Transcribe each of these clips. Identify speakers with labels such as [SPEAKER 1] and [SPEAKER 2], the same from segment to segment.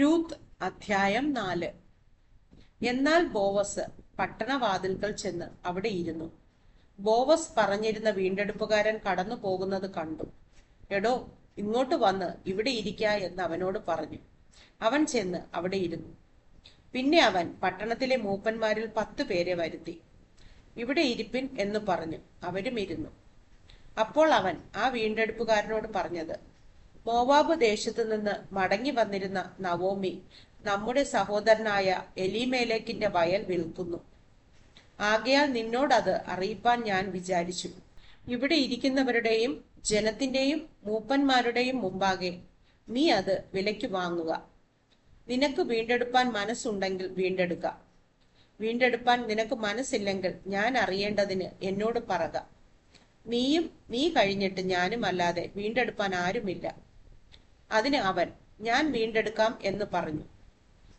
[SPEAKER 1] Ruth അധ്യായം നാല്. എന്നാൽ ബോവസ് പട്ടണവാതിൽക്കൽ ചെന്ന് അവിടെ ഇരുന്നു. ബോവസ് പറഞ്ഞിരുന്ന വീണ്ടെടുപ്പുകാരൻ കടന്നു പോകുന്നത് കണ്ടു. എടോ ഇങ്ങോട്ട് വന്ന് ഇവിടെ ഇരിക്ക എന്ന് അവനോട് പറഞ്ഞു. അവൻ ചെന്ന് അവിടെ ഇരുന്നു. പിന്നെ അവൻ പട്ടണത്തിലെ മൂപ്പന്മാരിൽ പത്തു പേരെ വരുത്തി. ഇവിടെ ഇരിപ്പിൻ എന്ന് പറഞ്ഞു. അവരും ഇരുന്നു. അപ്പോൾ അവൻ ആ വീണ്ടെടുപ്പുകാരനോട് പറഞ്ഞത് മോവാബ് ദേശത്തു നിന്ന് മടങ്ങി വന്നിരുന്ന നവോമി നമ്മുടെ സഹോദരനായ എലിമേലേക്കിന്റെ വയൽ വിൽക്കുന്നു. ആകയാൽ നിന്നോടത് അറിയിപ്പാൻ ഞാൻ വിചാരിച്ചു. ഇവിടെ ഇരിക്കുന്നവരുടെയും ജനത്തിന്റെയും മൂപ്പന്മാരുടെയും മുമ്പാകെ നീ അത് വിലയ്ക്ക് വാങ്ങുക. നിനക്ക് വീണ്ടെടുപ്പാൻ മനസ്സുണ്ടെങ്കിൽ വീണ്ടെടുക്ക. വീണ്ടെടുപ്പാൻ നിനക്ക് മനസ്സില്ലെങ്കിൽ ഞാൻ അറിയേണ്ടതിന് എന്നോട് പറക. നീയും നീ കഴിഞ്ഞിട്ട് ഞാനും അല്ലാതെ വീണ്ടെടുപ്പാൻ ആരുമില്ല. അതിന് അവൻ ഞാൻ വീണ്ടെടുക്കാം എന്ന് പറഞ്ഞു.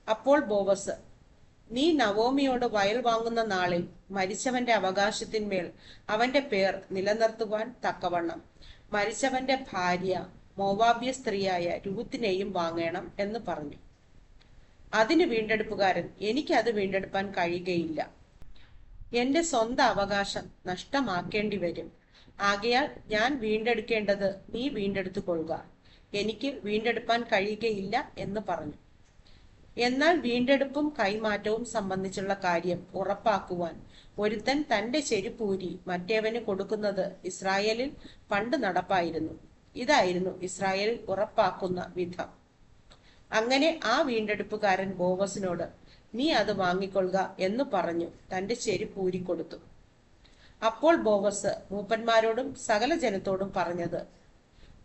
[SPEAKER 1] അപ്പോൾ ബോവസ് നീ നവോമിയോട് വയൽ വാങ്ങുന്ന നാളിൽ മരിച്ചവന്റെ അവകാശത്തിന്മേൽ അവന്റെ പേർ നിലനിർത്തുവാൻ തക്കവണ്ണം. മരിച്ചവന്റെ ഭാര്യ മോവാബ്യ സ്ത്രീയായ രൂത്തിനെയും വാങ്ങണം എന്ന് പറഞ്ഞു. അതിന് വീണ്ടെടുപ്പുകാരൻ എനിക്കത് വീണ്ടെടുപ്പാൻ കഴിയുകയില്ല. എന്റെ സ്വന്തം അവകാശം നഷ്ടമാക്കേണ്ടി വരും. ആകയാൽ ഞാൻ വീണ്ടെടുക്കേണ്ടത് നീ വീണ്ടെടുത്തു കൊള്ളുക എനിക്ക് വീണ്ടെടുപ്പാൻ കഴിയുകയില്ല എന്ന് പറഞ്ഞു. എന്നാൽ വീണ്ടെടുപ്പും കൈമാറ്റവും സംബന്ധിച്ചുള്ള കാര്യം ഉറപ്പാക്കുവാൻ ഒരുത്തൻ തന്റെ ചെരുപ്പൂരി മറ്റേവന് കൊടുക്കുന്നത് ഇസ്രായേലിൽ പണ്ട് നടപ്പായിരുന്നു. ഇതായിരുന്നു ഇസ്രായേലിൽ ഉറപ്പാക്കുന്ന വിധം. അങ്ങനെ ആ വീണ്ടെടുപ്പുകാരൻ ബോവസിനോട് നീ അത് വാങ്ങിക്കൊള്ളുക എന്ന് പറഞ്ഞു തന്റെ ചെരുപ്പൂരി കൊടുത്തു. അപ്പോൾ ബോവസ് മൂപ്പന്മാരോടും സകല ജനത്തോടും പറഞ്ഞത്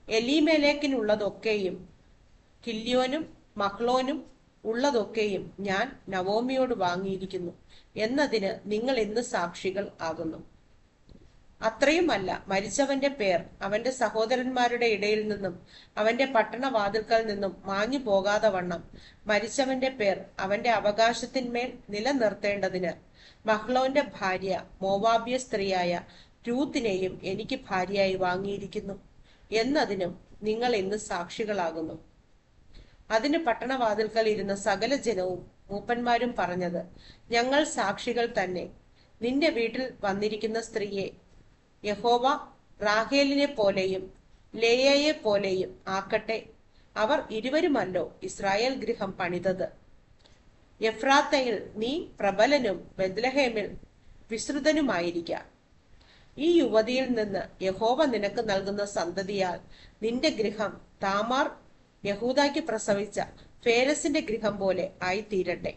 [SPEAKER 1] എലീമേലേക്കിനുള്ളതൊക്കെയും കില്യോനും മഹ്ലോനും ഉള്ളതൊക്കെയും ഞാൻ നവോമിയോട് വാങ്ങിയിരിക്കുന്നു. എന്നതിന് നിങ്ങൾ ഇന്ന് സാക്ഷികൾ ആകുന്നു. അത്രയുമല്ല മരിച്ചവന്റെ പേർ അവന്റെ സഹോദരന്മാരുടെ ഇടയിൽ നിന്നും അവന്റെ പട്ടണവാതിൽക്കൽ നിന്നും മാഞ്ഞു പോകാതെ വണ്ണം. മരിച്ചവന്റെ പേർ അവന്റെ അവകാശത്തിന്മേൽ നിലനിർത്തേണ്ടതിന് മഹ്ലോന്റെ ഭാര്യ മോവാബ്യ സ്ത്രീയായ രൂത്തിനെയും എനിക്ക് ഭാര്യയായി വാങ്ങിയിരിക്കുന്നു. എന്നതിനും നിങ്ങൾ ഇന്ന് സാക്ഷികളാകുന്നു. അതിന് പട്ടണവാതിൽക്കൽ ഇരുന്ന സകല ജനവും മൂപ്പന്മാരും പറഞ്ഞത് ഞങ്ങൾ സാക്ഷികൾ തന്നെ. നിന്റെ വീട്ടിൽ വന്നിരിക്കുന്ന സ്ത്രീയെ യഹോവ റാഹേലിനെ പോലെയും ലേയയെ പോലെയും ആക്കട്ടെ. അവർ ഇരുവരുമല്ലോ ഇസ്രായേൽ ഗൃഹം പണിതത്. എഫ്രാത്തയിൽ നീ പ്രബലനും ബദ്ലഹേമിൽ വിസ്തൃതനുമായിരിക്കാം. ഈ യുവതിയിൽ നിന്ന് യഹോവ നിനക്ക് നൽകുന്ന സന്തതിയാൽ നിന്റെ ഗൃഹം താമാർ യഹൂദായ്ക്ക് പ്രസവിച്ച ഫേരസിന്റെ ഗൃഹം പോലെ ആയിത്തീരട്ടെ.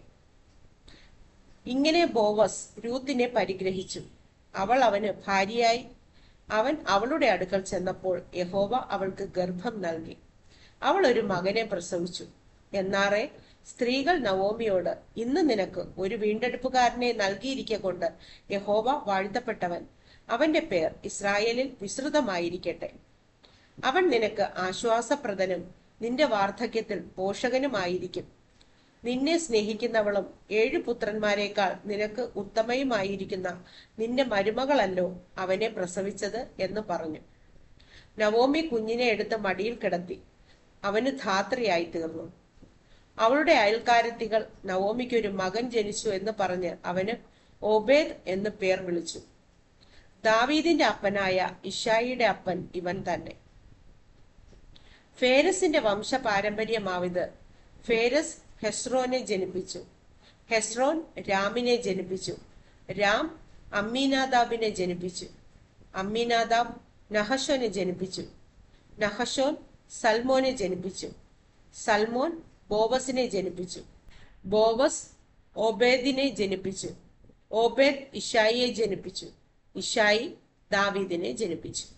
[SPEAKER 1] ഇങ്ങനെ ബോവസ് രൂത്തിനെ പരിഗ്രഹിച്ചു. അവൾ അവന് ഭാര്യയായി. അവൻ അവളുടെ അടുക്കൽ ചെന്നപ്പോൾ യഹോവ അവൾക്ക് ഗർഭം നൽകി. അവൾ ഒരു മകനെ പ്രസവിച്ചു. എന്നാറെ സ്ത്രീകൾ നവോമിയോട് ഇന്ന് നിനക്ക് ഒരു വീണ്ടെടുപ്പുകാരനെ നൽകിയിരിക്കൊണ്ട് യഹോവ വാഴ്ത്തപ്പെട്ടവൻ അവന്റെ പേർ ഇസ്രായേലിൽ വിസ്തൃതമായിരിക്കട്ടെ. അവൻ നിനക്ക് ആശ്വാസപ്രദനും നിന്റെ വാർദ്ധക്യത്തിൽ പോഷകനുമായിരിക്കും. നിന്നെ സ്നേഹിക്കുന്നവളും ഏഴു പുത്രന്മാരെക്കാൾ നിനക്ക് ഉത്തമയുമായിരിക്കുന്ന നിന്റെ മരുമകളല്ലോ അവനെ പ്രസവിച്ചത് എന്ന് പറഞ്ഞു. നവോമി കുഞ്ഞിനെ എടുത്ത് മടിയിൽ കിടത്തി. അവന് ധാത്രിയായി തീർന്നു. അവളുടെ അയൽക്കാരത്തികൾ നവോമിക്കൊരു മകൻ ജനിച്ചു എന്ന് പറഞ്ഞ് അവന് ഓബേദ് എന്ന് പേർ വിളിച്ചു. ദാവീദിന്റെ അപ്പനായ ഇഷായിയുടെ അപ്പൻ ഇവൻ തന്നെ. ഫേരസിന്റെ വംശ പാരമ്പര്യമാവിത് ഫേരസ് ഹെസ്രോനെ ജനിപ്പിച്ചു. ഹെസ്രോൻ രാമിനെ ജനിപ്പിച്ചു. രാം അമ്മീനാദാബിനെ ജനിപ്പിച്ചു. അമ്മീനാദാബ് നഹശോനെ ജനിപ്പിച്ചു. നഹശോൻ സൽമോനെ ജനിപ്പിച്ചു. സൽമോൻ ബോബസിനെ ജനിപ്പിച്ചു. ബോബസ് ഓബേദിനെ ജനിപ്പിച്ചു. ഓബേദ് ഇഷായിയെ ജനിപ്പിച്ചു. ഇഷായി ദാവീദിനെ ജനിപ്പിച്ചു.